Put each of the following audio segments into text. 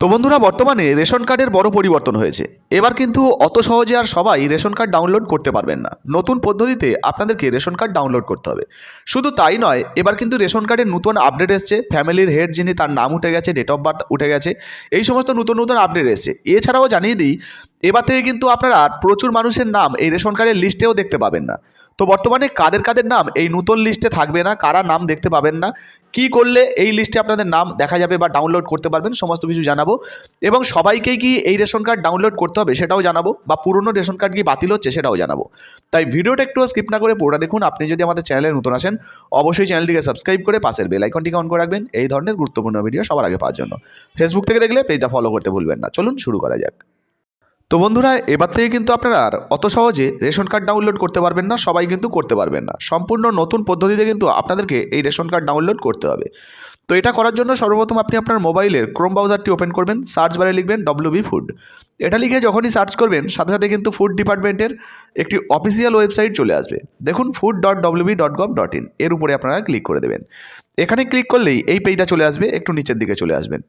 তো বন্ধুরা, বর্তমানে রেশন কার্ডের বড় পরিবর্তন হয়েছে। এবার কিন্তু অত সহজে আর সবাই রেশন কার্ড ডাউনলোড করতে পারবেন না। নতুন পদ্ধতিতে আপনাদেরকে রেশন কার্ড ডাউনলোড করতে হবে। শুধু তাই নয়, এবার কিন্তু রেশন কার্ডের নতুন আপডেট এসছে। ফ্যামিলির হেড যিনি, তার নাম উঠে গেছে ডেট অফ বার্থ উঠে গেছে। এই সমস্ত নতুন নতুন আপডেট এসছে। এছাড়াও জানিয়ে দিই, এবার থেকে কিন্তু আপনারা প্রচুর মানুষের নাম এই রেশন কার্ডের লিস্টেও দেখতে পাবেন না। তো বর্তমানে কাদের কাদের নাম এই নতুন লিস্টে থাকবে না, কারা নাম দেখতে পাবেন না কি করলে এই লিস্টে আপনাদের নাম দেখা যাবে বা ডাউনলোড করতে পারবেন, সমস্ত কিছু জানাব। এবং সবাইকেই কি এই রেশন কার্ড ডাউনলোড করতে হবে সেটাও জানাব, বা পুরনো রেশন কার্ড কি বাতিল হচ্ছে সেটাও জানাব। তাই ভিডিওটা একটু স্কিপ না করে পুরোটা দেখুন। আপনি যদি আমাদের চ্যানেলে নতুন আসেন, অবশ্যই চ্যানেলটিকে সাবস্ক্রাইব করে পাশের বেল আইকনটিকে অন করে রাখবেন। এই ধরনের গুরুত্বপূর্ণ ভিডিও সবার আগে পাওয়ার জন্য। ফেসবুক থেকে দেখলে পেজটা ফলো করতে ভুলবেন না। চলুন শুরু করা যাক। তো বন্ধুরা, এবার থেকে কিন্তু আপনারা আর অত সহজে রেশন কার্ড ডাউনলোড করতে পারবেন না, সবাই কিন্তু করতে পারবেন না। সম্পূর্ণ নতুন পদ্ধতিতে কিন্তু আপনাদেরকে এই রেশন কার্ড ডাউনলোড করতে হবে। তো এটা করার জন্য সর্বপ্রথম আপনি আপনার মোবাইলের ক্রোম ব্রাউজারটি ওপেন করবেন সার্চ বারে লিখবেন ডব্লিউবি ফুড এটা লিখে যখনই সার্চ করবেন, সাথে সাথে কিন্তু ফুড ডিপার্টমেন্টের একটি অফিসিয়াল ওয়েবসাইট চলে আসবে। দেখুন food dot WB dot gov dot in এর উপরে আপনারা ক্লিক করে দেবেন। এখানে ক্লিক করলেই এই পেজটা চলে আসবে, একটু নিচের দিকে চলে আসবেন।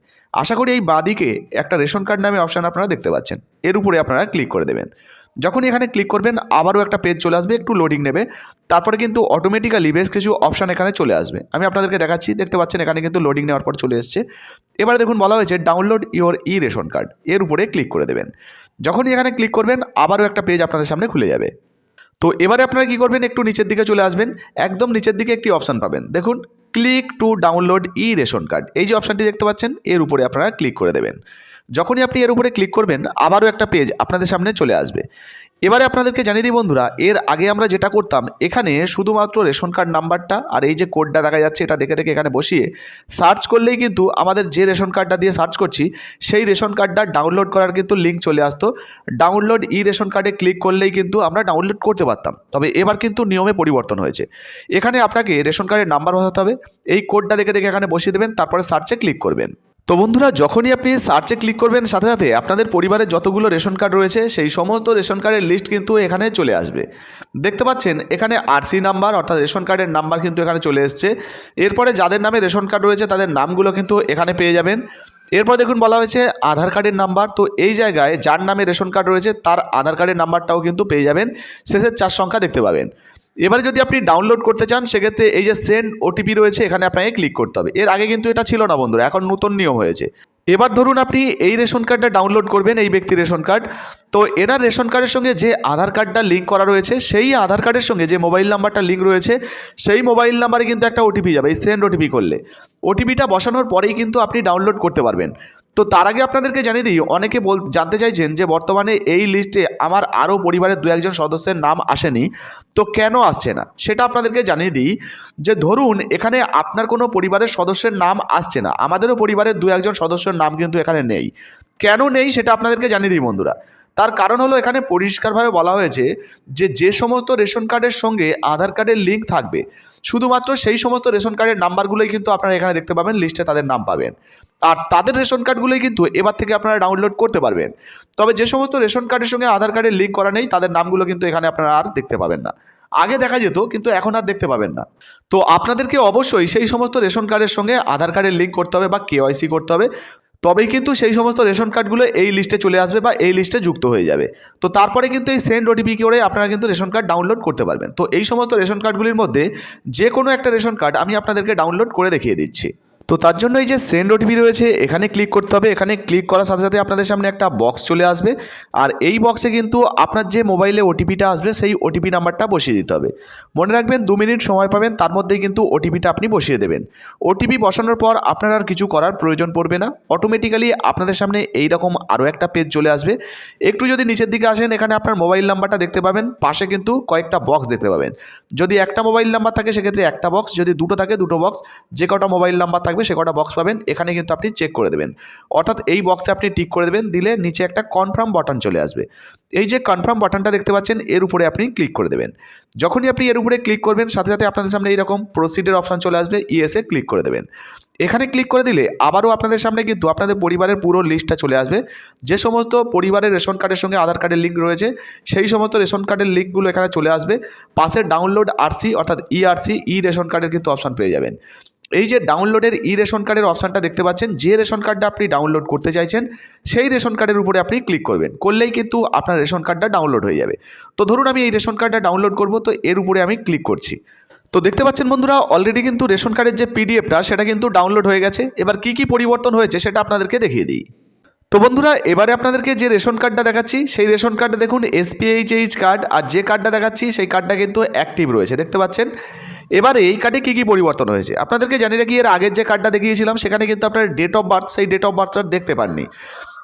আশা করি এই বাঁদিকে একটা রেশন কার্ড নামে অপশান আপনারা দেখতে পাচ্ছেন, এর উপরে আপনারা ক্লিক করে দেবেন। যখনই এখানে ক্লিক করবেন, আবারও একটা পেজ চলে আসবে, একটু লোডিং নেবে। তারপরে কিন্তু অটোমেটিক্যালি বেশ কিছু অপশান এখানে চলে আসবে। আমি আপনাদেরকে দেখাচ্ছি, দেখতে পাচ্ছেন এখানে কিন্তু লোডিং নেওয়ার পর চলে এসছে। এবারে দেখুন বলা হয়েছে download your e ration card এর উপরে ক্লিক করে দেবেন। যখনই এখানে ক্লিক করবেন, আবারও একটা পেজ আপনাদের সামনে খুলে যাবে। তো এবারে আপনারা কী করবেন, একটু নিচের দিকে চলে আসবেন। একদম নিচের দিকে একটি অপশান পাবেন। দেখুন click to download e ration card এই যে অপশানটি দেখতে পাচ্ছেন, এর উপরে আপনারা ক্লিক করে দেবেন। যখনই আপনি এর উপরে ক্লিক করবেন, আবারও একটা পেজ আপনাদের সামনে চলে আসবে। এবারে আপনাদেরকে জানিয়ে দিই বন্ধুরা, এর আগে আমরা যেটা করতাম, এখানে শুধুমাত্র রেশন কার্ড নাম্বারটা আর এই যে কোডটা দেখা যাচ্ছে, এটা দেখে দেখে এখানে বসিয়ে সার্চ করলেই কিন্তু আমাদের যে রেশন কার্ডটা দিয়ে সার্চ করছি, সেই রেশন কার্ডটা ডাউনলোড করার কিন্তু লিঙ্ক চলে আসতো। ডাউনলোড ই রেশন কার্ডে ক্লিক করলেই কিন্তু আমরা ডাউনলোড করতে পারতাম। তবে এবার কিন্তু নিয়মে পরিবর্তন হয়েছে। এখানে আপনাকে রেশন কার্ডের নাম্বার বসাতে হবে, এই কোডটা দেখে দেখে এখানে বসিয়ে দেবেন, তারপরে সার্চে ক্লিক করবেন। তো বন্ধুরা, যখনই আপনি সার্চে ক্লিক করবেন, সাথে সাথে আপনাদের পরিবারের যতগুলো রেশন কার্ড রয়েছে, সেই সমস্ত রেশন কার্ডের লিস্ট কিন্তু এখানে চলে আসবে। দেখতে পাচ্ছেন, এখানে আরসি নাম্বার অর্থাৎ রেশন কার্ডের নাম্বার কিন্তু এখানে চলে এসছে। এরপরে যাদের নামে রেশন কার্ড রয়েছে, তাদের নামগুলো কিন্তু এখানে পেয়ে যাবেন। এরপর দেখুন, বলা হয়েছে আধার কার্ডের নাম্বার তো এই জায়গায় যার নামে রেশন কার্ড রয়েছে, তার আধার কার্ডের নাম্বারটাও কিন্তু পেয়ে যাবেন। শেষের চার সংখ্যা দেখতে পাবেন। এবারে যদি আপনি ডাউনলোড করতে চান, সেক্ষেত্রে এই যে সেন্ড ওটিপি রয়েছে, এখানে আপনাকে ক্লিক করতে হবে। এর আগে কিন্তু এটা ছিল না বন্ধুরা, এখন নতুন নিয়ম হয়েছে। এবার ধরুন আপনি এই রেশন কার্ডটা ডাউনলোড করবেন, এই ব্যক্তির রেশন কার্ড তো এনার রেশন কার্ডের সঙ্গে যে আধার কার্ডটা লিঙ্ক করা রয়েছে, সেই আধার কার্ডের সঙ্গে যে মোবাইল নাম্বারটা লিঙ্ক রয়েছে, সেই মোবাইল নাম্বারে কিন্তু একটা ওটিপি যাবে, এই সেন্ড ওটিপি করলে। ওটিপিটা বসানোর পরেই কিন্তু আপনি ডাউনলোড করতে পারবেন। তো তার আগে আপনাদেরকে জানিয়ে দিই, অনেকে বল, জানতে চাইছেন যে বর্তমানে এই লিস্টে আমার আরও পরিবারের দু একজন সদস্যের নাম আসেনি, তো কেন আসছে না? সেটা আপনাদেরকে জানিয়ে দিই যে ধরুন এখানে আপনার কোনো পরিবারের সদস্যের নাম আসছে না, আমাদেরও পরিবারের দু একজন সদস্যের নাম কিন্তু এখানে নেই। কেন নেই সেটা আপনাদেরকে জানিয়ে দিই বন্ধুরা। তার কারণ হলো এখানে পরিষ্কারভাবে বলা হয়েছে যে যে সমস্ত রেশন কার্ডের সঙ্গে আধার কার্ডের লিঙ্ক থাকবে, শুধুমাত্র সেই সমস্ত রেশন কার্ডের নাম্বারগুলোই কিন্তু আপনারা এখানে দেখতে পাবেন লিস্টে তাদের নাম পাবেন। আর তাদের রেশন কার্ডগুলোই কিন্তু এবার থেকে আপনারা ডাউনলোড করতে পারবেন। তবে যে সমস্ত রেশন কার্ডের সঙ্গে আধার কার্ডের লিঙ্ক করা নেই, তাদের নামগুলো কিন্তু এখানে আপনারা আর দেখতে পাবেন না। আগে দেখা যেত, কিন্তু এখন আর দেখতে পাবেন না। তো আপনাদেরকে অবশ্যই সেই সমস্ত রেশন কার্ডের সঙ্গে আধার কার্ডের লিঙ্ক করতে হবে বা কেওয়াইসি করতে হবে। তবেই কিন্তু সেই সমস্ত রেশন কার্ডগুলো এই লিস্টে চলে আসবে বা এই লিস্টে যুক্ত হয়ে যাবে। তো তারপরে কিন্তু এই সেন্ড ওটিপি করে আপনারা কিন্তু রেশন কার্ড ডাউনলোড করতে পারবেন। তো এই সমস্ত রেশন কার্ডগুলির মধ্যে যে কোনো একটা রেশন কার্ড আমি আপনাদেরকে ডাউনলোড করে দেখিয়ে দিচ্ছি। তো তার জন্য এই যে সেন্ড ওটিপি রয়েছে, এখানে ক্লিক করতে হবে। এখানে ক্লিক করার সাথে সাথে আপনাদের সামনে একটা বক্স চলে আসবে। আর এই বক্সে কিন্তু আপনার যে মোবাইলে ওটিপিটা আসবে, সেই ওটিপি নাম্বারটা বসিয়ে দিতে হবে। মনে রাখবেন, দু মিনিট সময় পাবেন, তার মধ্যেই কিন্তু ওটিপিটা আপনি বসিয়ে দেবেন। ওটিপি বসানোর পর আপনার আর কিছু করার প্রয়োজন পড়বে না। অটোমেটিক্যালি আপনাদের সামনে এই রকম আরও একটা পেজ চলে আসবে। একটু যদি নিচের দিকে আসেন, এখানে আপনার মোবাইল নাম্বারটা দেখতে পাবেন। পাশে কিন্তু কয়েকটা বক্স দেখতে পাবেন। যদি একটা মোবাইল নাম্বার থাকে, সেক্ষেত্রে একটা বক্স যদি দুটো থাকে, দুটো বক্স যে কটা মোবাইল নাম্বার থাকবে, সে কটা বক্স পাবেন, এখানে কিন্তু আপনি চেক করে দেবেন। অর্থাৎ এই বক্সে আপনি টিক করে দেবেন, দিলে নিচে একটা কনফার্ম বাটন চলে আসবে। এই যে কনফার্ম বাটনটা দেখতে পাচ্ছেন, এর উপরে আপনি ক্লিক করে দেবেন। যখনই আপনি এর উপরে ক্লিক করবেন, সাথে সাথে আপনাদের সামনে এইরকম প্রসিডের অপশান চলে আসবে ইএসএ ক্লিক করে দেবেন। এখানে ক্লিক করে দিলে আবারও আপনাদের সামনে কিন্তু আপনাদের পরিবারের পুরো লিস্টটা চলে আসবে। যে সমস্ত পরিবারের রেশন কার্ডের সঙ্গে আধার কার্ডের লিঙ্ক রয়েছে, সেই সমস্ত রেশন কার্ডের লিঙ্কগুলো এখানে চলে আসবে। পাশে ডাউনলোড আরসি অর্থাৎ ইআরসি ই রেশন কার্ডের কিন্তু অপশান পেয়ে যাবেন। এই যে ডাউনলোডের ই রেশন কার্ডের অপশানটা দেখতে পাচ্ছেন, যে রেশন কার্ডটা আপনি ডাউনলোড করতে চাইছেন, সেই রেশন কার্ডের উপরে আপনি ক্লিক করবেন। করলেই কিন্তু আপনার রেশন কার্ডটা ডাউনলোড হয়ে যাবে। তো ধরুন আমি এই রেশন কার্ডটা ডাউনলোড করব, তো এর উপরে আমি ক্লিক করছি। তো দেখতে পাচ্ছেন বন্ধুরা অলরেডি কিন্তু রেশন কার্ডের যে পিডিএফটা সেটা কিন্তু ডাউনলোড হয়ে গেছে। এবার কি কি পরিবর্তন হয়েছে, সেটা আপনাদেরকে দেখিয়ে দিই। তো বন্ধুরা, এবারে আপনাদেরকে যে রেশন কার্ডটা দেখাচ্ছি, সেই রেশন কার্ডটা দেখুন এসপিএইচএইচ কার্ড আর যে কার্ডটা দেখাচ্ছি, সেই কার্ডটা কিন্তু অ্যাক্টিভ রয়েছে। দেখতে পাচ্ছেন? এবারে এই কার্ডে কী কী পরিবর্তন হয়েছে? আপনাদেরকে জানি রাখি, এর আগের যে কার্ডটা দেখিয়েছিলাম, সেখানে কিন্তু আপনার ডেট অফ বার্থ সেই ডেট অফ বার্থটা দেখতে পাননি।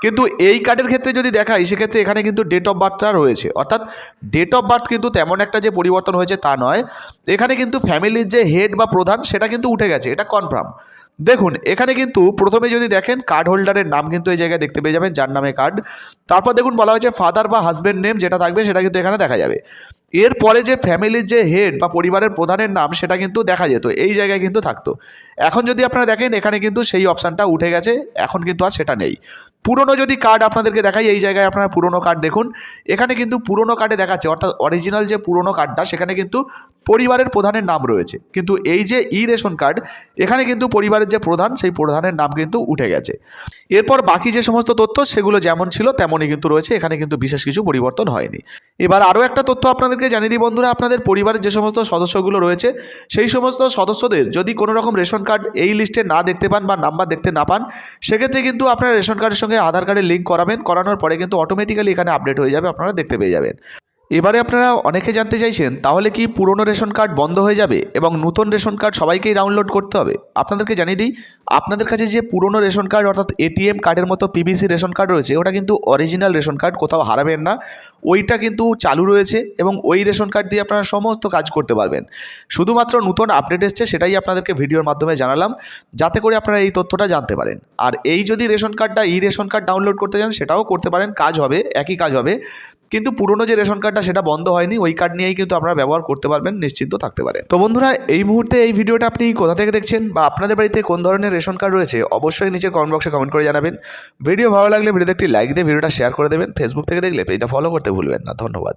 কিন্তু এই কার্ডের ক্ষেত্রে যদি দেখাই, সেক্ষেত্রে এখানে কিন্তু ডেট অফ বার্থটা রয়েছে। অর্থাৎ ডেট অফ বার্থ কিন্তু তেমন একটা যে পরিবর্তন হয়েছে তা নয়। এখানে কিন্তু ফ্যামিলির যে হেড বা প্রধান, সেটা কিন্তু উঠে গেছে, এটা কনফার্ম দেখুন, এখানে কিন্তু প্রথমে যদি দেখেন কার্ড হোল্ডারের নাম কিন্তু এই জায়গায় দেখতে পেয়ে যাবেন, যার নামে কার্ড তারপর দেখুন বলা হয়েছে ফাদার বা হাজব্যান্ড নেম যেটা থাকবে, সেটা কিন্তু এখানে দেখা যাবে। এরপরে যে ফ্যামিলির যে হেড বা পরিবারের প্রধানের নাম, সেটা কিন্তু দেখা যেত। এই জায়গায় কিন্তু থাকতো। এখন যদি আপনারা দেখেন, এখানে কিন্তু সেই অপশানটা উঠে গেছে, এখন কিন্তু আর সেটা নেই। পুরনো যদি কার্ড আপনাদেরকে দেখাই, এই জায়গায় আপনারা পুরনো কার্ড দেখুন, এখানে কিন্তু পুরনো কার্ডে দেখাচ্ছে, অর্থাৎ অরিজিনাল যে পুরনো কার্ডটা সেখানে কিন্তু পরিবারের প্রধানের নাম রয়েছে। কিন্তু এই যে ই রেশন কার্ড এখানে কিন্তু পরিবারের যে প্রধান, সেই প্রধানের নাম কিন্তু উঠে গেছে। এরপর বাকি যে সমস্ত তথ্য, সেগুলো যেমন ছিল, তেমনই কিন্তু রয়েছে, এখানে কিন্তু বিশেষ কিছু পরিবর্তন হয়নি। এবার আরও একটা তথ্য আপনাদেরকে জানিয়ে দিই বন্ধুরা, আপনাদের পরিবারের যে সমস্ত সদস্যগুলো রয়েছে, সেই সমস্ত সদস্যদের যদি কোনো রকম রেশন কার্ড এই লিস্টে না দেখতে পান বা নাম্বার দেখতে না পান, সেক্ষেত্রে কিন্তু আপনার রেশন কার্ডের সঙ্গে আধার কার্ডের লিঙ্ক করাবেন, করানোর পরে কিন্তু অটোমেটিক্যালি এখানে আপডেট হয়ে যাবে, আপনারা দেখতে পেয়ে যাবেন। এবারে আপনারা অনেকে জানতে চাইছেন, তাহলে কি পুরনো রেশন কার্ড বন্ধ হয়ে যাবে এবং নতুন রেশন কার্ড সবাইকেই ডাউনলোড করতে হবে? আপনাদেরকে জানিয়ে দিই, আপনাদের কাছে যে পুরনো রেশন কার্ড, অর্থাৎ এটিএম কার্ডের মতো পিবিসি রেশন কার্ড রয়েছে, ওটা কিন্তু অরিজিনাল রেশন কার্ড, কোথাও হারাবেন না। ওইটা কিন্তু চালু রয়েছে এবং ওই রেশন কার্ড দিয়ে আপনারা সমস্ত কাজ করতে পারবেন। শুধুমাত্র নতুন আপডেট এসছে, সেটাই আপনাদেরকে ভিডিওর মাধ্যমে জানালাম, যাতে করে আপনারা এই তথ্যটা জানতে পারেন। আর এই যদি রেশন কার্ডটা, ই রেশন কার্ড ডাউনলোড করতে চান, সেটাও করতে পারেন, কাজ হবে, একই কাজ হবে। কিন্তু পুরনো যে রেশন কার্ডটা সেটা বন্ধ হয়নি, ওই কার্ড নিয়েই কিন্তু আপনারা ব্যবহার করতে পারবেন, নিশ্চিন্ত থাকতে পারে তো বন্ধুরা, এই মুহূর্তে এই ভিডিওটা আপনি কোথা থেকে দেখছেন বা আপনাদের বাড়িতে কোন ধরনের রেশন কার্ড রয়েছে, অবশ্যই নিচে কমেন্ট বক্সে কমেন্ট করে জানাবেন। ভিডিও ভালো লাগলে ভিডিওতে একটি লাইক দিয়ে ভিডিওটা শেয়ার করে দেবেন। ফেসবুক থেকে দেখলে পেজটা ফলো করতে ভুলবেন না। ধন্যবাদ।